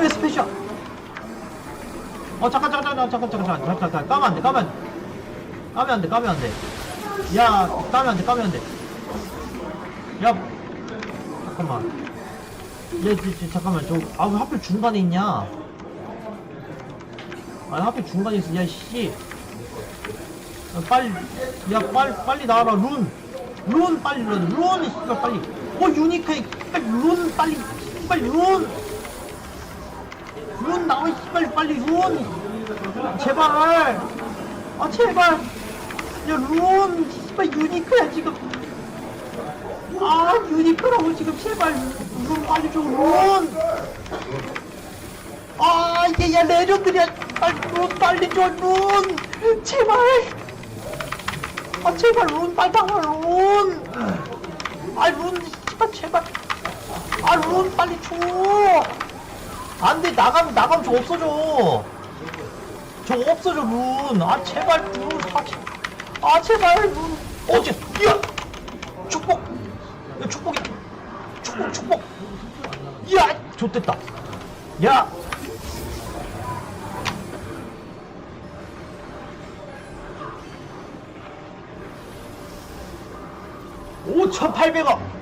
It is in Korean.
왜 스페셜? 어 잠깐 잠깐 잠깐 잠깐 잠깐 잠깐 잠깐 까면 안돼 까면 안돼. 까면 안돼 까면 안돼. 야 까면 안돼 까면 안돼. 야 잠깐만. 얘, 쟤, 쟤, 잠깐만. 저아 왜 하필 중간에 있냐? 아니 하필 중간에 있어. 야씨. 야, 빨리 야 빨리 빨리 나와라. 룬. 룬 빨리 룬 룬, 씨발 빨리. 어 유니크해 빨리 룬 빨리 빨리 룬 룬 나와 씨발 빨리 룬 제발. 아 제발. 야룬 씨발 유니크야 지금. 아 유니크라고 지금 제발. 룬 빨리 줘룬아 이게 야 레전드야. 빨리 룬 빨리 줘룬 제발. 아 제발 룬 빨리 나와 룬 아룬 씨발 제발. 아룬 빨리 줘 안돼 나가면 나가면 저 없어져 저 없어져 룬. 아 제발 룬. 아, 제, 아 제발 룬. 어째 야 축복. 야 축복이. 축복 축복. 야 좋됐다. 야. 5,800원.